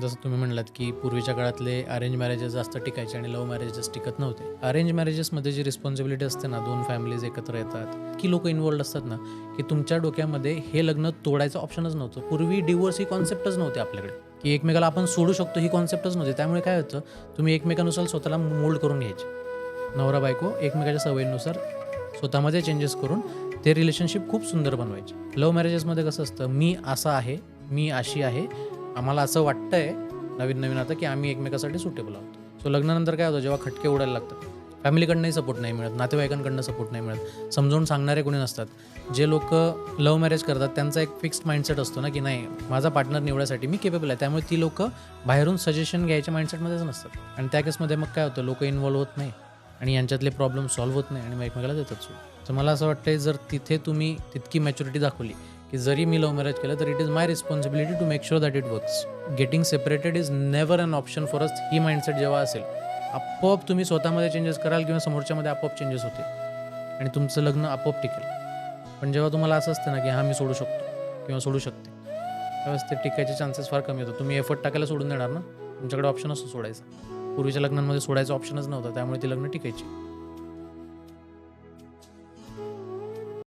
जसं तुम्ही म्हणलात की पूर्वीच्या काळातले अरेंज मॅरेजेस जास्त टिकायचे आणि लव्ह मॅरेजेस टिकत नव्हते. अरेंज मॅरेजेसमध्ये जी रिस्पॉन्सिबिलिटी असते ना दोन फॅमिलीज एकत्र येतात की लोक इन्वॉल्ड असतात ना की तुमच्या डोक्यामध्ये हे लग्न तोडायचं ऑप्शनच नव्हतं. पूर्वी डिवोर्स ही कॉन्सेप्टच नव्हते आपल्याकडे. की एकमेकाला आपण सोडू शकतो ही कॉन्सेप्टच नव्हती. त्यामुळे काय होतं तुम्ही एकमेकानुसार स्वतःला मोल्ड करून घ्यायचे. नवरा बायको एकमेकाच्या सवयीनुसार स्वतःमध्ये चेंजेस करून ते रिलेशनशिप खूप सुंदर बनवायचे. लव्ह मॅरेजेसमध्ये कसं असतं मी असा आहे मी अशी आहे आम्हाला असं वाटतंय नवीन नवीन आता की आम्ही एकमेकासाठी सुटेबल आहोत. सो लग्नानंतर काय होतं जेव्हा खटके उडायला लागतात फॅमिलीकडनंही सपोर्ट नाही मिळत नातेवाईकांकडनं सपोर्ट नाही मिळत. समजून सांगणारे कोणी नसतात. जे लोक लव्ह मॅरेज करतात त्यांचा एक फिक्स्ड माइंडसेट असतो ना की नाही माझा पार्टनर निवडायसाठी मी केपेबल आहे. त्यामुळे ती लोक बाहेरून सजेशन घ्यायच्या माइंडसेटमध्येच नसतात. आणि त्या केसमध्ये मग काय होतं लोक इन्वॉल्व्ह होत नाही आणि यांच्यातले प्रॉब्लेम सॉल्व्ह होत नाही आणि मग एकमेकाला देतात सो तर मला असं वाटतं जर तिथे तुम्ही तितकी मॅच्युरिटी दाखवली की जरी मी लव्ह मॅरेज केलं तर it is my responsibility to make sure that it works getting separated is never an option for us he mindset जेव्हा असेल आपोआप तुम्ही स्वतःमध्ये चेंजेस कराल किंवा समोरच्यामध्ये आपोआप चेंजेस होतील. आणि तुमचं लग्न आपोआप टिकेल. पण जेव्हा तुम्हाला असं असतं ना की हां मी सोडू शकतो किंवा सोडू शकते त्यावेळेस ते टिकायचे चान्सेस फार कमी होतात तुम्ही एफर्ट टाकायला सोडून देणार ना? तुमच्याकडे ऑप्शन असतो सोडायचा. पूर्वीच्या लग्नांमध्ये सोडायचा ऑप्शनच नव्हता त्यामुळे ती लग्न टिकायची.